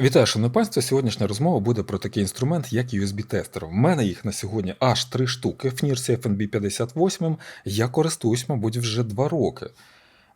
Вітаю, шановне панство. Сьогоднішня розмова буде про такий інструмент, як USB-тестер. В мене їх на сьогодні аж три штуки. В Фнірсі FNB 58 я користуюсь, мабуть, вже два роки.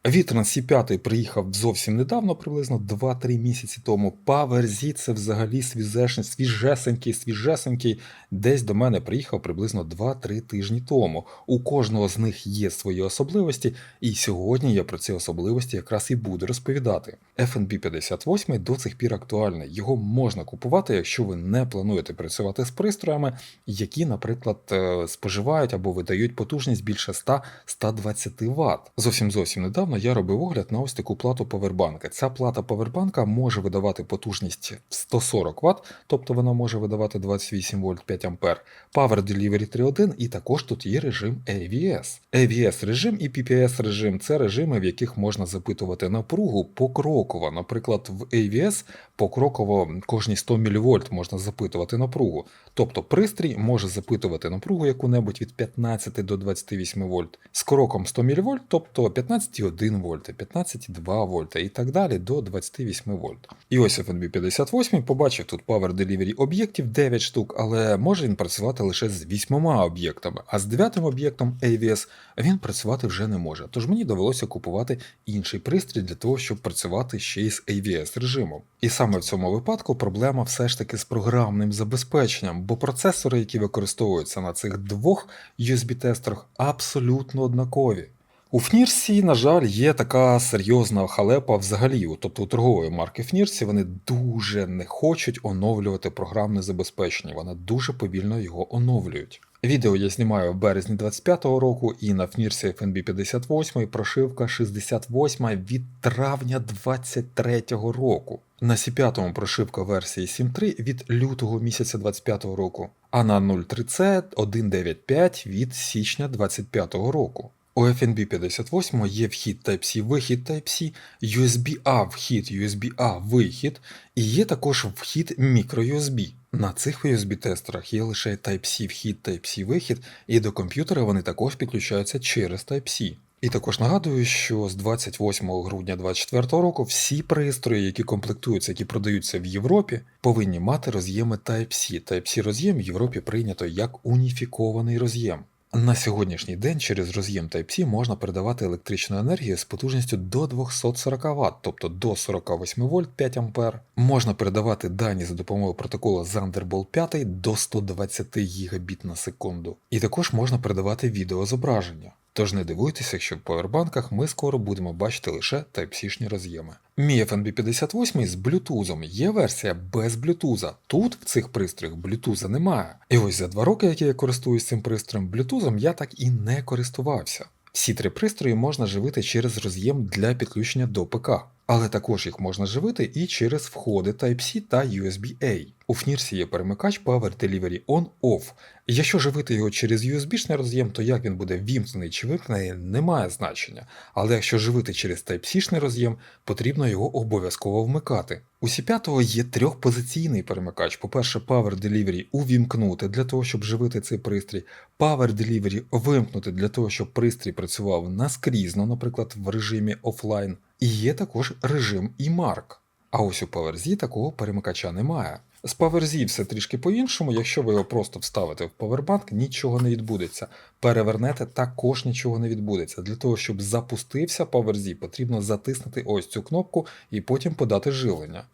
Вітран C5 приїхав зовсім недавно, приблизно 2-3 місяці тому. PowerZ це взагалі свіжешний, свіжесенький, свіжесенький. Десь до мене приїхав приблизно 2-3 тижні тому. У кожного з них є свої особливості, і сьогодні я про ці особливості якраз і буду розповідати. FNB 58 до цих пір актуальний. Його можна купувати, якщо ви не плануєте працювати з пристроями, які, наприклад, е, споживають або видають потужність більше 100-120 Вт. Зовсім зовсім недавно я робив огляд на ось таку плату повербанка. Ця плата повербанка може видавати потужність 140 Вт, тобто вона може видавати 28 вольт 5 ампер. Power Delivery 3.1 і також тут є режим AVS. AVS режим і PPS режим це режими, в яких можна запитувати напругу покроково. Наприклад, в AVS покроково кожні 100 мВ можна запитувати напругу. Тобто пристрій може запитувати напругу яку-небудь від 15 до 28 вольт з кроком 100 мВ, тобто 15,1 вольта, 15,2 вольта і так далі до 28 вольт. І ось FNB 58 побачив тут Power Delivery об'єктів 9 штук, але може він працювати лише з 8 об'єктами, а з 9 об'єктом AVS він працювати вже не може. Тож мені довелося купувати інший пристрій для того, щоб працювати ще й з AVS режимом. І саме в цьому випадку проблема все ж таки з програмним забезпеченням, бо процесори, які використовуються на цих двох USB-тестерах, абсолютно однакові. У Фнірсі, на жаль, є така серйозна халепа взагалі. Тобто у торгової марки Фнірсі вони дуже не хочуть оновлювати програмне забезпечення. Вони дуже повільно його оновлюють. Відео я знімаю в березні 25-го року, і на Фнірсі FNB 58 прошивка 68 від травня 23-го року. На C5 прошивка версії 7.3 від лютого місяця 25-го року, а на 03C 195 від січня 25-го року. У FNB 58 є вхід Type-C, вихід Type-C, USB-A вхід, USB-A вихід, і є також вхід microUSB. На цих USB-тестерах є лише Type-C вхід, Type-C вихід, і до комп'ютера вони також підключаються через Type-C. І також нагадую, що з 28 грудня 2024 року всі пристрої, які комплектуються, які продаються в Європі, повинні мати роз'єми Type-C. Type-C роз'єм в Європі прийнято як уніфікований роз'єм. На сьогоднішній день через роз'єм Type-C можна передавати електричну енергію з потужністю до 240 Вт, тобто до 48 вольт 5 А. Можна передавати дані за допомогою протоколу Thunderbolt 5 до 120 Гбіт на секунду. І також можна передавати відеозображення. Тож не дивуйтеся, якщо в повербанках ми скоро будемо бачити лише Type-C-шні роз'єми. Mi FNB 58 з Bluetooth є версія без Bluetooth. Тут в цих пристроях Bluetooth немає. І ось за два роки, які я користуюсь цим пристроєм Bluetooth, я так і не користувався. Всі три пристрої можна живити через роз'єм для підключення до ПК, але також їх можна живити і через входи Type-C та USB-A. У Фнірсі є перемикач Power Delivery On-Off. Якщо живити його через USB-шний роз'єм, то як він буде вімкнений чи вимкнений, не має значення. Але якщо живити через Type-C-шний роз'єм, потрібно його обов'язково вмикати. У C5 є трьохпозиційний перемикач. По-перше, Power Delivery увімкнути для того, щоб живити цей пристрій, Power Delivery вимкнути для того, щоб пристрій працював наскрізно, наприклад, в режимі офлайн. І є також режим eMark. А ось у PowerZ такого перемикача немає. З PowerZ все трішки по-іншому, якщо ви його просто вставите в Powerbank, нічого не відбудеться. Перевернете, також нічого не відбудеться. Для того, щоб запустився PowerZ, потрібно затиснути ось цю кнопку і потім подати живлення.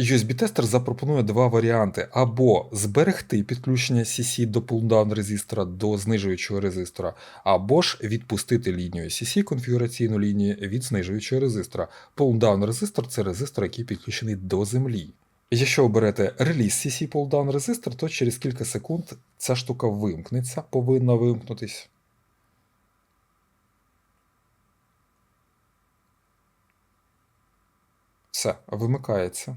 USB-тестер запропонує два варіанти: або зберегти підключення CC до пулдаун резистора до знижуючого резистора, або ж відпустити лінію CC конфігураційну лінію від знижуючого резистора. Пулдаун резистор це резистор, який підключений до землі. Якщо оберете реліз CC Pulldown резистор, то через кілька секунд ця штука вимкнеться, повинна вимкнутись. Все, вимикається.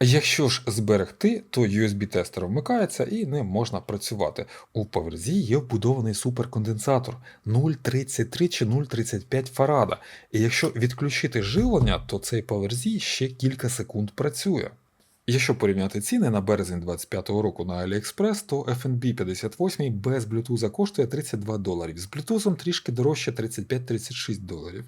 Якщо ж зберегти, то USB-тестер вмикається і ним можна працювати. У PowerZ є вбудований суперконденсатор 0,33 чи 0,35 фарада. І якщо відключити живлення, то цей PowerZ ще кілька секунд працює. Якщо порівняти ціни на березень 25-го року на AliExpress, то FNB 58 без Bluetooth коштує 32 доларів. З Bluetooth трішки дорожче 35-36 доларів.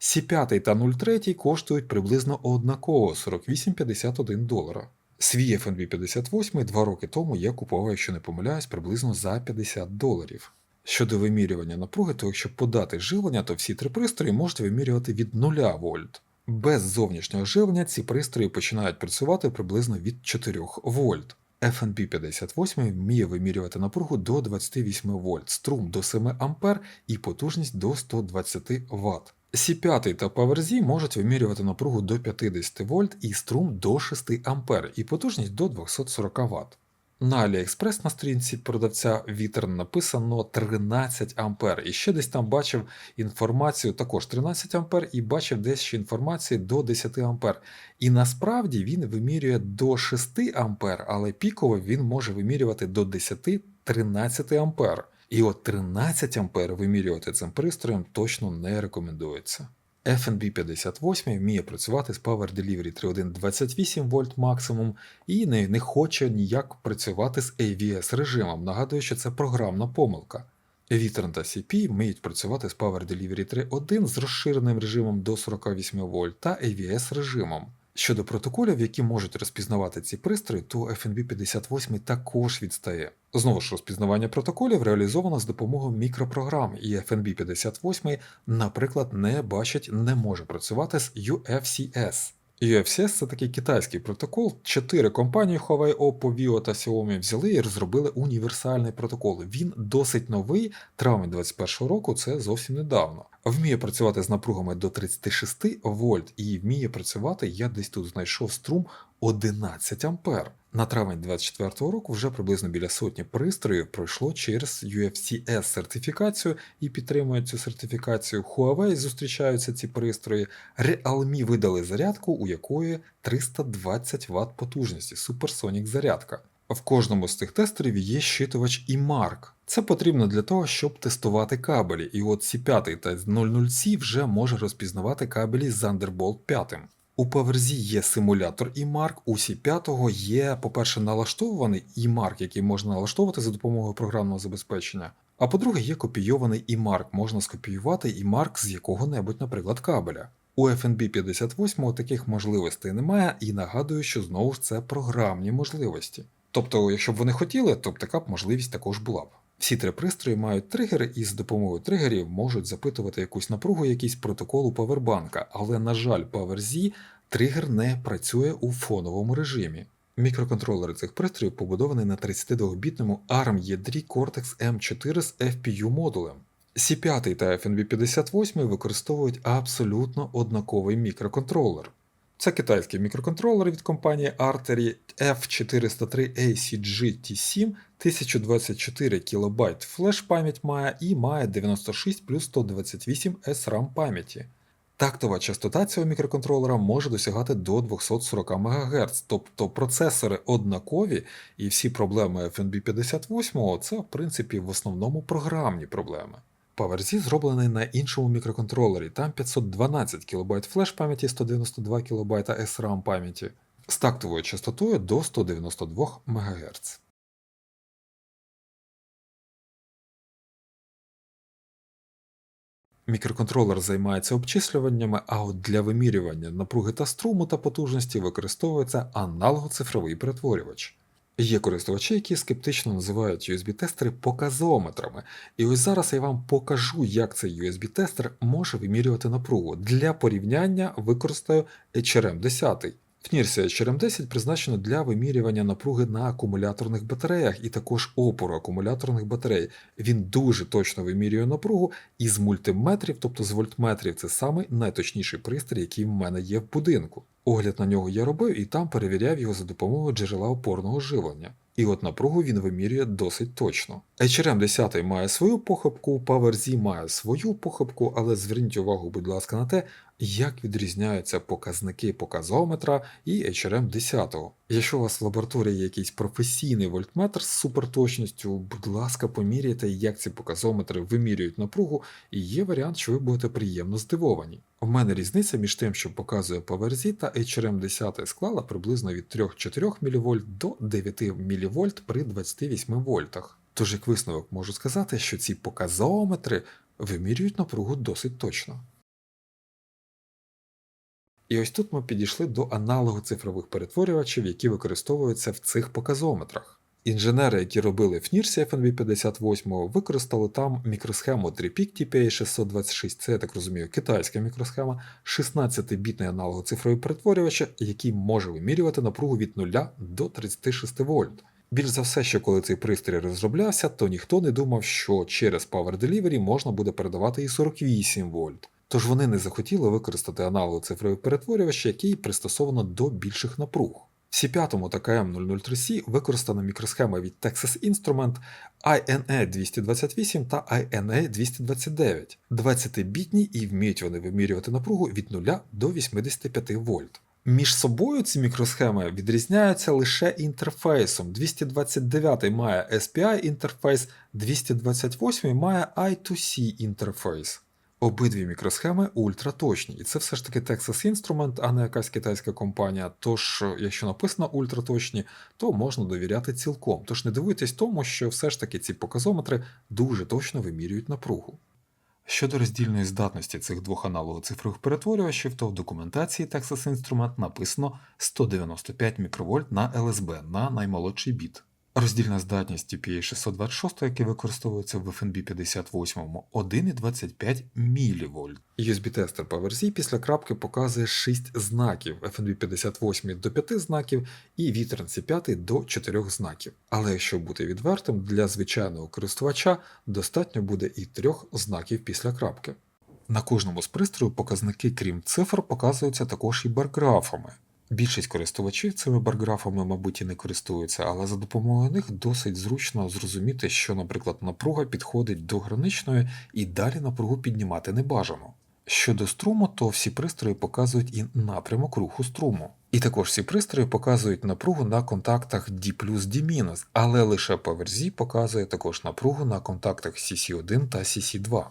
C5 та 03 коштують приблизно однаково 48,51 долара. Свій FNB 58 два роки тому я купував, якщо не помиляюсь, приблизно за 50 доларів. Щодо вимірювання напруги, то якщо подати живлення, то всі три пристрої можуть вимірювати від 0 вольт. Без зовнішнього живлення ці пристрої починають працювати приблизно від 4 вольт. FNB 58 вміє вимірювати напругу до 28 вольт, струм до 7 А і потужність до 120 Вт. C5 та PowerZ можуть вимірювати напругу до 50 вольт і струм до 6 А і потужність до 240 Вт. На AliExpress на сторінці продавця вітер написано 13 А. І ще десь там бачив інформацію також 13 А і бачив десь ще інформації до 10 А. І насправді він вимірює до 6 А, але піково він може вимірювати до 10-13 А. І от 13 А вимірювати цим пристроєм точно не рекомендується. FNB 58 вміє працювати з Power Delivery 3.1 28 вольт максимум і не, не хоче ніяк працювати з AVS режимом. Нагадую, що це програмна помилка. Вітрн та CP вміють працювати з Power Delivery 3.1 з розширеним режимом до 48 вольт та AVS режимом. Щодо протоколів, які можуть розпізнавати ці пристрої, то FNB 58 також відстає. Знову ж розпізнавання протоколів реалізовано з допомогою мікропрограм, і FNB 58, наприклад, не бачить, не може працювати з UFCS. UFCS це такий китайський протокол. Чотири компанії Huawei, Oppo, Vivo та Xiaomi взяли і розробили універсальний протокол. Він досить новий, травень 2021 року, це зовсім недавно. Вміє працювати з напругами до 36 вольт і вміє працювати, я десь тут знайшов струм 11 ампер. На травень 2024 року вже приблизно біля сотні пристроїв пройшло через UFCS сертифікацію і підтримують цю сертифікацію. Huawei зустрічаються ці пристрої. Realme видали зарядку, у якої 320 Вт потужності, суперсонік зарядка. В кожному з цих тестерів є щитувач і марк. Це потрібно для того, щоб тестувати кабелі. І от C5 та 00C вже може розпізнавати кабелі з Thunderbolt 5. У PowerZ є симулятор eMark, у C5 є, по-перше, налаштований eMark, який можна налаштовувати за допомогою програмного забезпечення. А по-друге, є копійований eMark, можна скопіювати eMark з якого-небудь, наприклад, кабеля. У FNB 58 таких можливостей немає, і нагадую, що знову ж це програмні можливості. Тобто, якщо б вони хотіли, то б така б можливість також була б. Всі три пристрої мають тригери і з допомогою тригерів можуть запитувати якусь напругу, якийсь протокол у павербанка, але, на жаль, PowerZ тригер не працює у фоновому режимі. Мікроконтролери цих пристроїв побудовані на 32-бітному ARM ядрі Cortex M4 з FPU модулем. C5 та FNB 58 використовують абсолютно однаковий мікроконтролер. Це китайський мікроконтролер від компанії Artery F403ACG-T7, 1024 кБ флеш пам'ять має і має 96 плюс 128 SRAM пам'яті. Тактова частота цього мікроконтролера може досягати до 240 МГц, тобто процесори однакові, і всі проблеми FNB 58 це в принципі в основному програмні проблеми. PowerZ зроблений на іншому мікроконтролері, там 512 кБ флеш пам'яті, 192 кБ SRAM пам'яті з тактовою частотою до 192 МГц. Мікроконтролер займається обчислюваннями, а от для вимірювання напруги та струму та потужності використовується аналогоцифровий перетворювач. Є користувачі, які скептично називають USB-тестери показометрами. І ось зараз я вам покажу, як цей USB-тестер може вимірювати напругу. Для порівняння використаю HRM 10. FNIRSI HRM 10 призначено для вимірювання напруги на акумуляторних батареях і також опору акумуляторних батарей. Він дуже точно вимірює напругу і з мультиметрів, тобто з вольтметрів, це самий найточніший пристрій, який в мене є в будинку. Огляд на нього я робив і там перевіряв його за допомогою джерела опорного живлення. І от напругу він вимірює досить точно. HRM 10 має свою похибку, PowerZ має свою похибку, але зверніть увагу, будь ласка, на те, як відрізняються показники показометра і HRM 10. Якщо у вас в лабораторії є якийсь професійний вольтметр з суперточністю, будь ласка, поміряйте, як ці показометри вимірюють напругу, і є варіант, що ви будете приємно здивовані. У мене різниця між тим, що показує PowerZ та HRM 10 склала приблизно від 3-4 мВ до 9 мВ при 28 вольтах. Тож, як висновок можу сказати, що ці показометри вимірюють напругу досить точно. І ось тут ми підійшли до аналогу цифрових перетворювачів, які використовуються в цих показометрах. Інженери, які робили в Нірсі FNB 58, використали там мікросхему 3PIC TPA626, це я так розумію, китайська мікросхема, 16-бітний аналог цифрового перетворювача, який може вимірювати напругу від 0 до 36 вольт. Більш за все, що коли цей пристрій розроблявся, то ніхто не думав, що через Power Delivery можна буде передавати і 48 вольт. Тож вони не захотіли використати аналог цифрового перетворювача, який пристосовано до більших напруг. В C5 та KM003C використана мікросхема від Texas Instrument INE228 та INE229, 20-бітні і вміють вони вимірювати напругу від 0 до 85 вольт. Між собою ці мікросхеми відрізняються лише інтерфейсом. 229 має SPI інтерфейс, 228 має I2C інтерфейс. Обидві мікросхеми ультраточні, і це все ж таки Texas Instrument, а не якась китайська компанія. Тож, якщо написано ультраточні, то можна довіряти цілком. Тож не дивуйтесь тому, що все ж таки ці показометри дуже точно вимірюють напругу. Щодо роздільної здатності цих двох аналогів цифрових перетворювачів, то в документації Texas Instrument написано 195 мікровольт на LSB на наймолодший біт. Роздільна здатність TPA 626, який використовується в FNB 58, 1,25 мВ. USB-тестер PowerZ після крапки показує 6 знаків, FNB 58 до 5 знаків і Vtrancy 5 до 4 знаків. Але якщо бути відвертим, для звичайного користувача достатньо буде і 3 знаків після крапки. На кожному з пристрою показники, крім цифр, показуються також і барграфами. Більшість користувачів цими барграфами, мабуть, і не користуються, але за допомогою них досить зручно зрозуміти, що, наприклад, напруга підходить до граничної і далі напругу піднімати не бажано. Щодо струму, то всі пристрої показують і напрямок руху струму. І також всі пристрої показують напругу на контактах D D-, але лише PowerZ показує також напругу на контактах CC1 та CC2.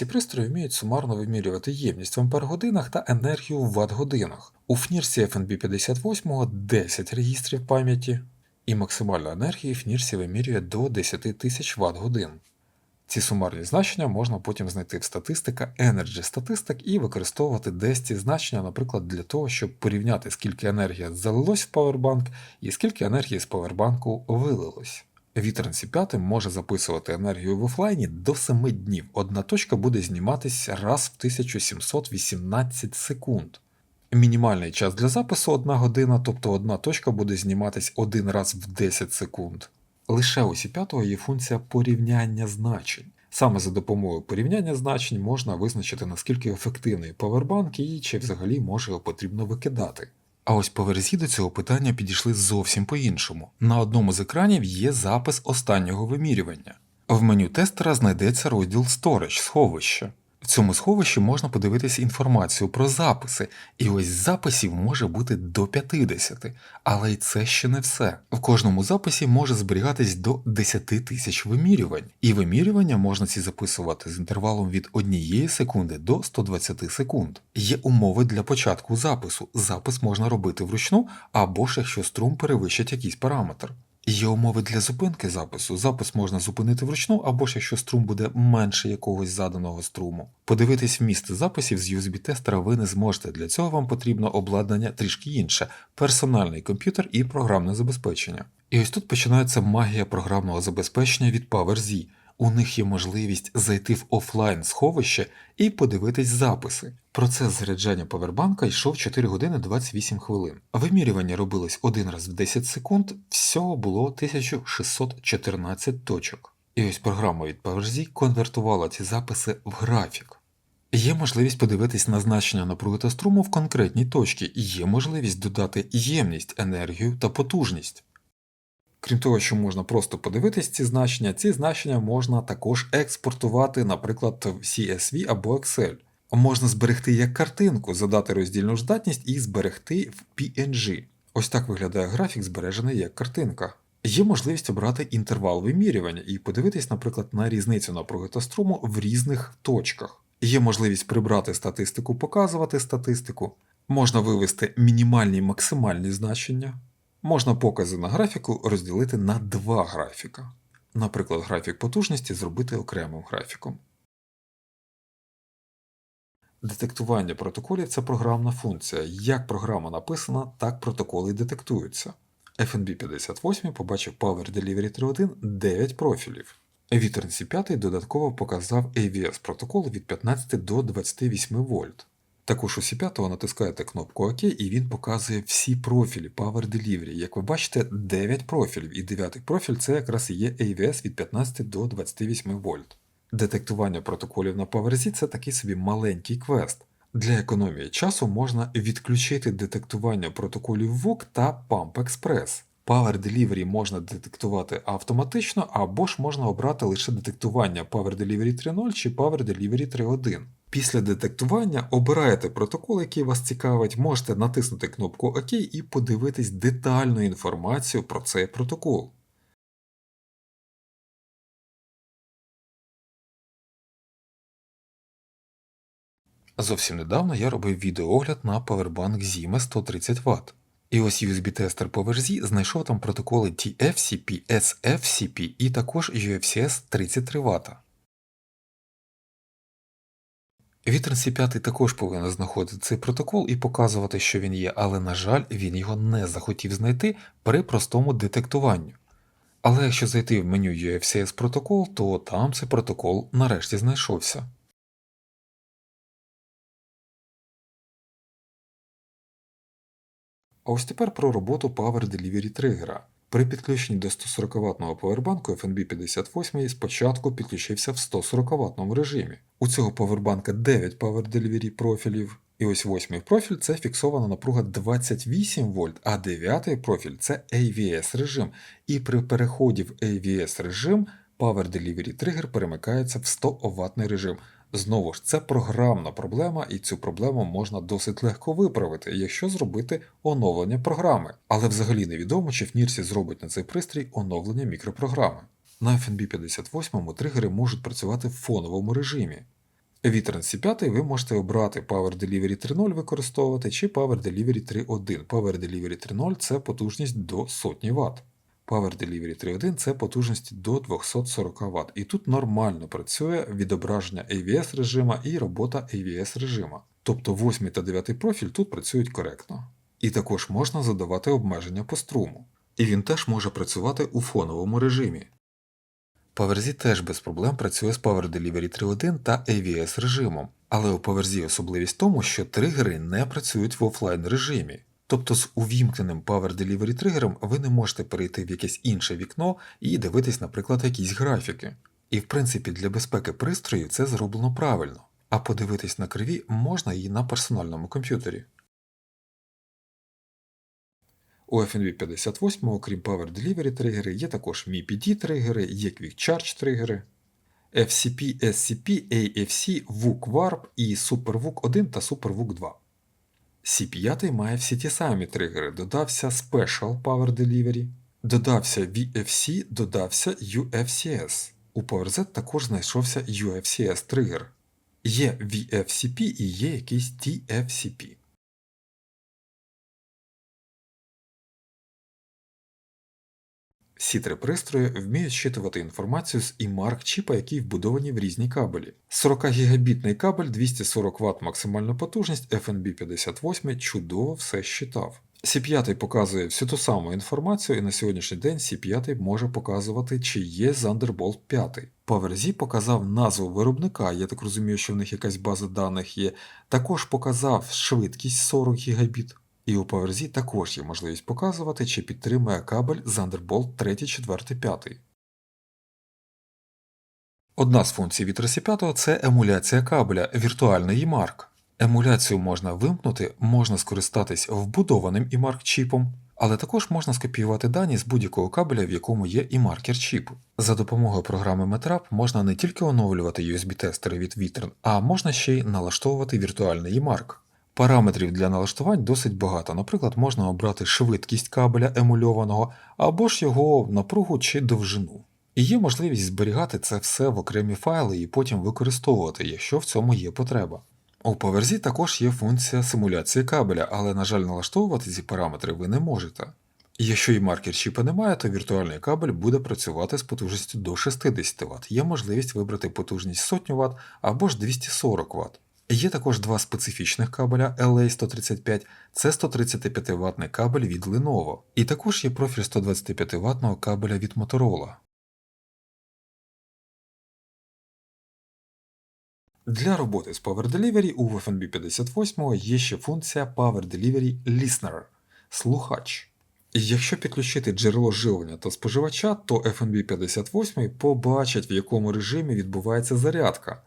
Всі пристрої вміють сумарно вимірювати ємність в ампер-годинах та енергію в ватт-годинах. У FNIRSі FNB 58 10 регістрів пам'яті, і максимальна енергія FNIRSі вимірює до 10 тисяч Вт-годин. Ці сумарні значення можна потім знайти в статистика Energy Statistic і використовувати десь ці значення, наприклад, для того, щоб порівняти, скільки енергії залилось в павербанк і скільки енергії з павербанку вилилось. Вітернсі 5 може записувати енергію в офлайні до 7 днів. Одна точка буде зніматися раз в 1718 секунд. Мінімальний час для запису 1 година, тобто одна точка буде зніматись один раз в 10 секунд. Лише у Сі5 є функція порівняння значень. Саме за допомогою порівняння значень можна визначити наскільки ефективний павербанк і чи взагалі може його потрібно викидати. А ось поверзі до цього питання підійшли зовсім по-іншому. На одному з екранів є запис останнього вимірювання. В меню тестера знайдеться розділ Storage сховище. В цьому сховищі можна подивитися інформацію про записи, і ось записів може бути до 50, але й це ще не все. В кожному записі може зберігатись до 10 тисяч вимірювань, і вимірювання можна ці записувати з інтервалом від 1 секунди до 120 секунд. Є умови для початку запису. Запис можна робити вручну або ж якщо струм перевищить якийсь параметр. Є умови для зупинки запису. Запис можна зупинити вручну, або ж якщо струм буде менше якогось заданого струму. Подивитись вміст записів з USB-тестера ви не зможете. Для цього вам потрібно обладнання трішки інше: персональний комп'ютер і програмне забезпечення. І ось тут починається магія програмного забезпечення від PowerZ. У них є можливість зайти в офлайн сховище і подивитись записи. Процес заряджання повербанка йшов 4 години 28 хвилин. Вимірювання робилось один раз в 10 секунд, всього було 1614 точок. І ось програма від PowerZ конвертувала ці записи в графік. Є можливість подивитись на значення напруги та струму в конкретній точці, є можливість додати ємність, енергію та потужність. Крім того, що можна просто подивитись ці значення, ці значення можна також експортувати, наприклад, в CSV або Excel. Можна зберегти як картинку, задати роздільну здатність і зберегти в PNG. Ось так виглядає графік, збережений як картинка. Є можливість обрати інтервал вимірювання і подивитись, наприклад, на різницю напруги та струму в різних точках. Є можливість прибрати статистику, показувати статистику, можна вивести мінімальні і максимальні значення. Можна покази на графіку розділити на два графіка. Наприклад, графік потужності зробити окремим графіком. Детектування протоколів це програмна функція. Як програма написана, так протоколи детектуються. FNB 58 побачив Power Delivery 3.1 9 профілів. Vtern 5 додатково показав AVS протокол від 15 до 28 вольт. Також у C5 натискаєте кнопку ОК і він показує всі профілі Power Delivery. Як ви бачите, 9 профілів, і 9 профіль це якраз і є AVS від 15 до 28 вольт. Детектування протоколів на PowerZ це такий собі маленький квест. Для економії часу можна відключити детектування протоколів VOOC та Pump Express. Power Delivery можна детектувати автоматично, або ж можна обрати лише детектування Power Delivery 3.0 чи Power Delivery 3.1. Після детектування обираєте протокол, який вас цікавить, можете натиснути кнопку ОК і подивитись детальну інформацію про цей протокол. Зовсім недавно я робив відеоогляд на Powerbank Zima 130 Вт. І ось USB-тестер PowerZ знайшов там протоколи TFCP, SFCP і також UFCS 33 Вт. Вітрен C5 також повинен знаходити цей протокол і показувати, що він є, але, на жаль, він його не захотів знайти при простому детектуванню. Але якщо зайти в меню UFCS протокол, то там цей протокол нарешті знайшовся. А ось тепер про роботу Power Delivery тригера. При підключенні до 140 ватного повербанку FNB 58 спочатку підключився в 140 ватному режимі. У цього повербанка 9 Power Delivery профілів. І ось восьмий профіль це фіксована напруга 28 вольт, а дев'ятий профіль це AVS режим. І при переході в AVS режим Power Delivery тригер перемикається в 100 ватний режим. Знову ж, це програмна проблема, і цю проблему можна досить легко виправити, якщо зробити оновлення програми. Але взагалі невідомо, чи FNIRSI зробить на цей пристрій оновлення мікропрограми. На FNB 58 тригери можуть працювати в фоновому режимі. Від C5 ви можете обрати Power Delivery 3.0 використовувати чи Power Delivery 3.1. Power Delivery 3.0 це потужність до сотні Вт. Power Delivery 3.1 це потужності до 240 Вт. І тут нормально працює відображення AVS режима і робота AVS режима. Тобто 8 та 9 профіль тут працюють коректно. І також можна задавати обмеження по струму. І він теж може працювати у фоновому режимі. PowerZ теж без проблем працює з Power Delivery 3.1 та AVS режимом, але у PowerZ особливість в тому, що тригери не працюють в офлайн режимі. Тобто з увімкненим Power Delivery тригером ви не можете перейти в якесь інше вікно і дивитись, наприклад, якісь графіки. І в принципі для безпеки пристрою це зроблено правильно, а подивитись на криві можна і на персональному комп'ютері. У FNV 58, окрім Power Delivery тригери, є також MIPD тригери, є Quick Charge тригери, FCP, SCP, AFC, VOOC Warp і SuperVOOC 1 та SuperVOOC 2. C5 має всі ті самі тригери, додався Special Power Delivery, додався VFC, додався UFCS. У PowerZ також знайшовся UFCS тригер. Є VFCP і є якийсь TFCP. Всі три пристрої вміють щитувати інформацію з EMARC чіпа, який вбудовані в різні кабелі. 40 гігабітний кабель 240 Вт максимальну потужність FNB 58 чудово все щитав. C5 показує всю ту саму інформацію, і на сьогоднішній день C5 може показувати, чи є Thunderbolt 5. PowerZ показав назву виробника, я так розумію, що в них якась база даних є. Також показав швидкість 40 Гбіт. І у PowerZ також є можливість показувати, чи підтримує кабель Thunderbolt 3, 4, 5. Одна з функцій від RC5 це емуляція кабеля віртуальний EMARC. Емуляцію можна вимкнути, можна скористатись вбудованим EMARC чіпом, але також можна скопіювати дані з будь-якого кабеля, в якому є EMARCer чіп. За допомогою програми Metrap можна не тільки оновлювати USB-тестери від Vitron, а можна ще й налаштовувати віртуальний EMARC. Параметрів для налаштувань досить багато. Наприклад, можна обрати швидкість кабеля емульованого або ж його напругу чи довжину. І є можливість зберігати це все в окремі файли і потім використовувати, якщо в цьому є потреба. У PowerZ також є функція симуляції кабеля, але, на жаль, налаштовувати ці параметри ви не можете. Якщо і маркер чіпа немає, то віртуальний кабель буде працювати з потужністю до 60 Вт. Є можливість вибрати потужність 100 Вт або ж 240 Вт. Є також два специфічних кабеля LA135, це 135 ватний кабель від Lenovo, і також є профіль 125 ватного кабеля від Motorola. Для роботи з Power Delivery у FNB 58 є ще функція Power Delivery Listener слухач. Якщо підключити джерело живлення та споживача, то FNB 58 побачить, в якому режимі відбувається зарядка.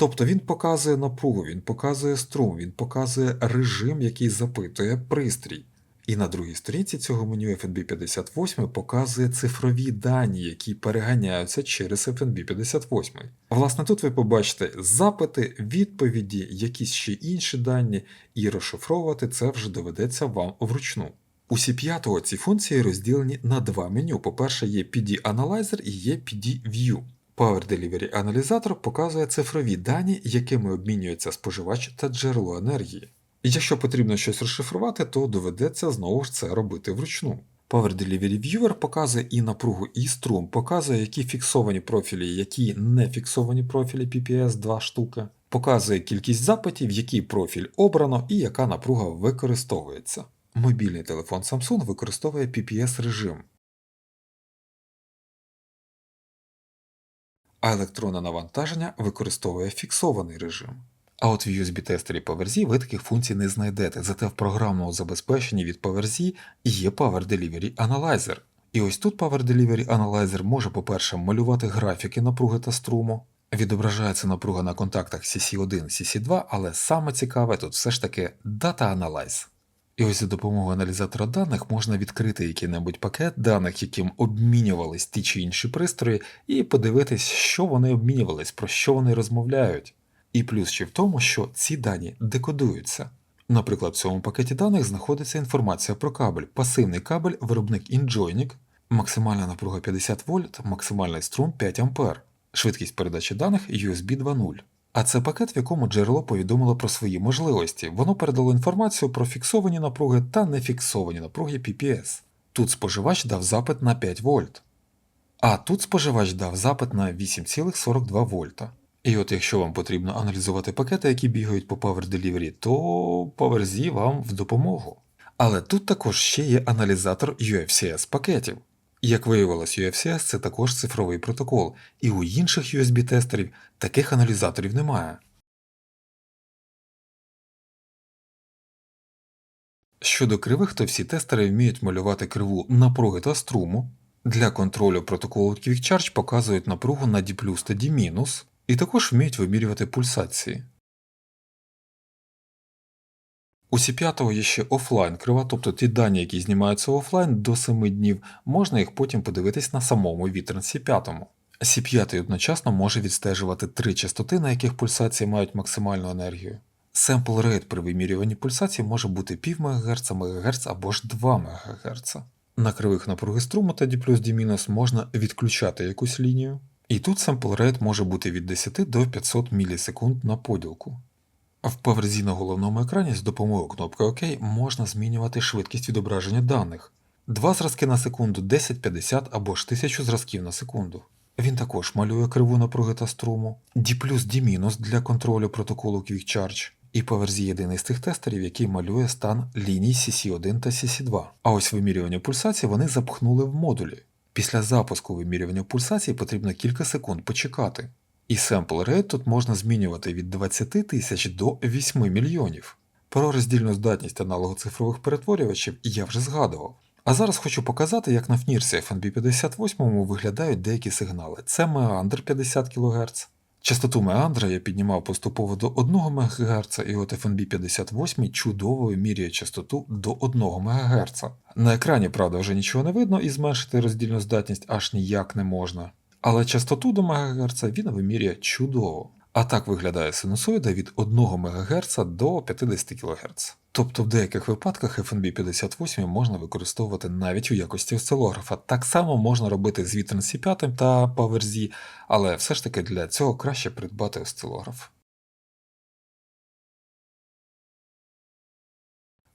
Тобто він показує напругу, він показує струм, він показує режим, який запитує пристрій. І на другій сторінці цього меню FNB 58 показує цифрові дані, які переганяються через FNB 58. Власне, тут ви побачите запити, відповіді, якісь ще інші дані, і розшифровувати це вже доведеться вам вручну. У C5 ці функції розділені на два меню. По-перше, є PD Analyzer і є PD View. Power Delivery аналізатор показує цифрові дані, якими обмінюється споживач та джерело енергії. Якщо потрібно щось розшифрувати, то доведеться знову ж це робити вручну. Power Delivery Viewer показує і напругу, і струм, показує, які фіксовані профілі, які не фіксовані профілі PPS 2 штуки, показує кількість запитів, який профіль обрано і яка напруга використовується. Мобільний телефон Samsung використовує PPS режим, а електронне навантаження використовує фіксований режим. А от в USB-тестері PowerZ ви таких функцій не знайдете, зате в програмному забезпеченні від PowerZ є Power Delivery Analyzer. І ось тут Power Delivery Analyzer може, по-перше, малювати графіки напруги та струму. Відображається напруга на контактах CC1, CC2, але саме цікаве тут все ж таки Data Analyze. І ось за допомогою аналізатора даних можна відкрити який-небудь пакет даних, яким обмінювались ті чи інші пристрої, і подивитись, що вони обмінювались, про що вони розмовляють. І плюс ще в тому, що ці дані декодуються. Наприклад, в цьому пакеті даних знаходиться інформація про кабель, пасивний кабель, виробник Injoinik, максимальна напруга 50 вольт, максимальний струм 5 А, швидкість передачі даних USB 2.0. А це пакет, в якому джерело повідомило про свої можливості. Воно передало інформацію про фіксовані напруги та нефіксовані напруги PPS. Тут споживач дав запит на 5 вольт. А тут споживач дав запит на 8,42 вольта. І от якщо вам потрібно аналізувати пакети, які бігають по Power Delivery, то PowerZ вам в допомогу. Але тут також ще є аналізатор UFCS пакетів. Як виявилось, UFCS це також цифровий протокол, і у інших USB-тестерів таких аналізаторів немає. Щодо кривих, то всі тестери вміють малювати криву напруги та струму. Для контролю протоколу Quick Charge показують напругу на D+, та D-, і також вміють вимірювати пульсації. У C5 є ще офлайн крива, тобто ті дані, які знімаються офлайн до 7 днів, можна їх потім подивитись на самому Vitron C5. C5 одночасно може відстежувати три частоти, на яких пульсації мають максимальну енергію. Sample rate при вимірюванні пульсації може бути пів МГц, МГц або ж 2 МГц. На кривих напруги струму та D+, D- можна відключати якусь лінію. І тут sample rate може бути від 10 до 500 мілісекунд на поділку. В PowerZ на головному екрані з допомогою кнопки ОК можна змінювати швидкість відображення даних. Два зразки на секунду, 10, 50 або ж 1000 зразків на секунду. Він також малює криву напруги та струму, D D- для контролю протоколу Quick Charge. І PowerZ єдиний з тих тестерів, який малює стан ліній CC1 та CC2. А ось вимірювання пульсації вони запхнули в модулі. Після запуску вимірювання пульсації потрібно кілька секунд почекати. І sample rate тут можна змінювати від 20 тисяч до 8 мільйонів. Про роздільну здатність аналогу цифрових перетворювачів я вже згадував. А зараз хочу показати, як на фнірсі FNB 58 виглядають деякі сигнали. Це меандр 50 кГц. Частоту меандра я піднімав поступово до 1 МГц, і от FNB 58 чудово вимірює частоту до 1 МГц. На екрані, правда, вже нічого не видно і зменшити роздільну здатність аж ніяк не можна. Але частоту до МГц він вимірює чудово. А так виглядає синусоїда від 1 МГц до 50 кГц. Тобто в деяких випадках FNB 58 можна використовувати навіть у якості осцилографа. Так само можна робити з Vitron C5 та PowerZ, але все ж таки для цього краще придбати осцилограф.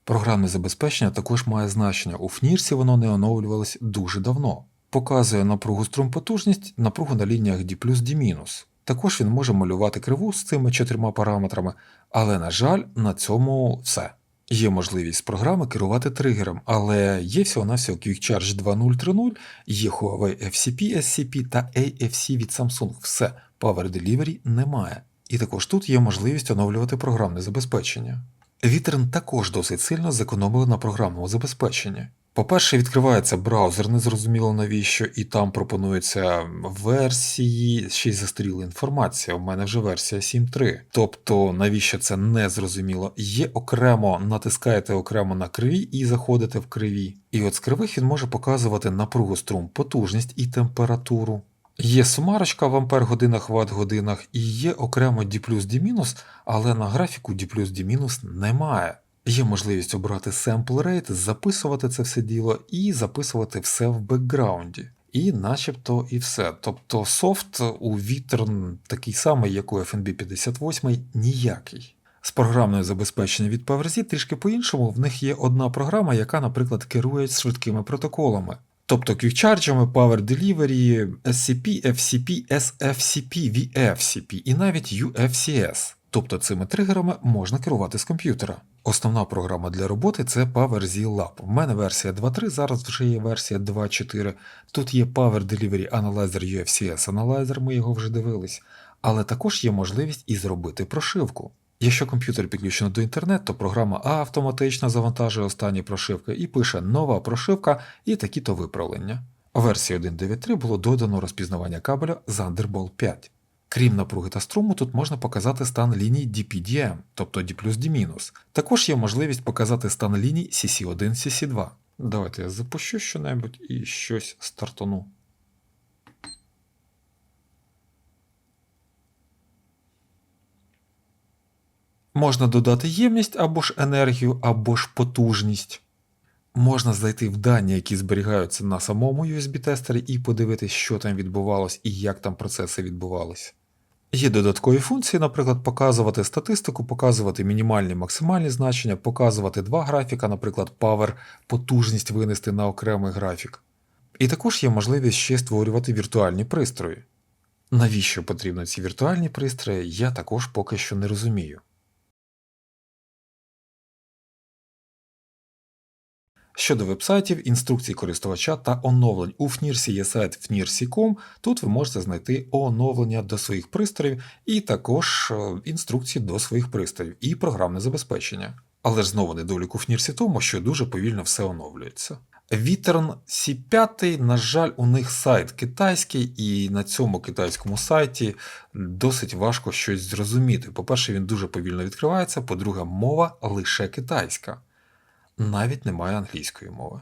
Програмне забезпечення також має значення. У фнірсі воно не оновлювалось дуже давно. Показує напругу струм-потужність, напругу на лініях D D-. Також він може малювати криву з цими чотирма параметрами, але, на жаль, на цьому все. Є можливість програми керувати тригером, але є всього-навсього Quick Charge 2.0.3.0, є Huawei FCP, SCP та AFC від Samsung. Все, Power Delivery немає. І також тут є можливість оновлювати програмне забезпечення. Вітрен також досить сильно зекономили на програмному забезпеченні. По-перше, відкривається браузер, незрозуміло навіщо, і там пропонуються версії, ще й застаріла інформація. У мене вже версія 7.3. Тобто, навіщо це не зрозуміло? Є окремо, натискаєте окремо на криві і заходите в криві. І от з кривих він може показувати напругу струм, потужність і температуру. Є сумарочка в ампер-годинах, ватт-годинах і є окремо D D-, але на графіку D D- немає. Є можливість обрати sample rate, записувати це все діло і записувати все в бекграунді. І начебто і все. Тобто софт у Вітрн такий самий, як у FNB 58, ніякий. З програмною забезпечення від PowerZ трішки по-іншому, в них є одна програма, яка, наприклад, керує швидкими протоколами. Тобто квікчарджами, Power Delivery, SCP, FCP, SFCP, VFCP і навіть UFCS. Тобто цими тригерами можна керувати з комп'ютера. Основна програма для роботи це PowerZ Lab. У мене версія 2.3, зараз вже є версія 2.4. Тут є Power Delivery Analyzer UFCS Analyzer, ми його вже дивились, але також є можливість і зробити прошивку. Якщо комп'ютер підключено до інтернету, то програма автоматично завантажує останні прошивки і пише нова прошивка і такі-то виправлення. У версії 1.9.3 було додано розпізнавання кабеля Thunderbolt 5. Крім напруги та струму, тут можна показати стан ліній DPDM, тобто D D-. Також є можливість показати стан ліній CC1, CC2. Давайте я запущу щонебудь і щось стартану. Можна додати ємність або ж енергію, або ж потужність. Можна зайти в дані, які зберігаються на самому USB-тестері, і подивитись, що там відбувалось і як там процеси відбувались. Є додаткові функції, наприклад, показувати статистику, показувати мінімальні максимальні значення, показувати два графіка, наприклад, Power, потужність винести на окремий графік. І також є можливість ще створювати віртуальні пристрої. Навіщо потрібні ці віртуальні пристрої, я також поки що не розумію. Щодо вебсайтів, інструкцій користувача та оновлень у FNIRSі є сайт FNIRSI.com, тут ви можете знайти оновлення до своїх пристроїв і також е, інструкції до своїх пристроїв і програмне забезпечення. Але ж знову недолік у FNIRSі тому, що дуже повільно все оновлюється. Вітерн C5, на жаль, у них сайт китайський, і на цьому китайському сайті досить важко щось зрозуміти. По-перше, він дуже повільно відкривається, по-друге, мова лише китайська навіть немає англійської мови.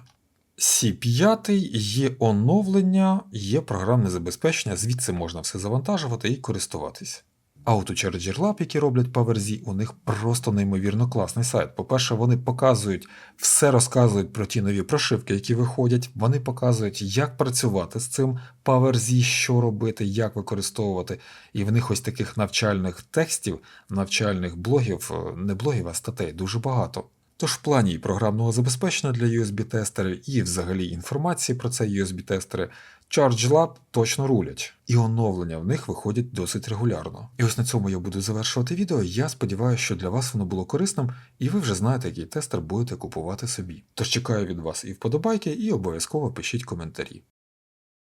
C5 є оновлення, є програмне забезпечення, звідси можна все завантажувати і користуватись. Autocharger Lab, які роблять PowerZ, у них просто неймовірно класний сайт. По-перше, вони показують, все розказують про ті нові прошивки, які виходять. Вони показують, як працювати з цим PowerZ, що робити, як використовувати. І в них ось таких навчальних текстів, навчальних блогів, е, не блогів, а статей дуже багато. Тож в плані програмного забезпечення для USB-тестерів і взагалі інформації про це USB-тестери ChargeLab точно рулять, і оновлення в них виходять досить регулярно. І ось на цьому я буду завершувати відео. Я сподіваюся, що для вас воно було корисним, і ви вже знаєте, який тестер будете купувати собі. Тож чекаю від вас і вподобайки, і обов'язково пишіть коментарі.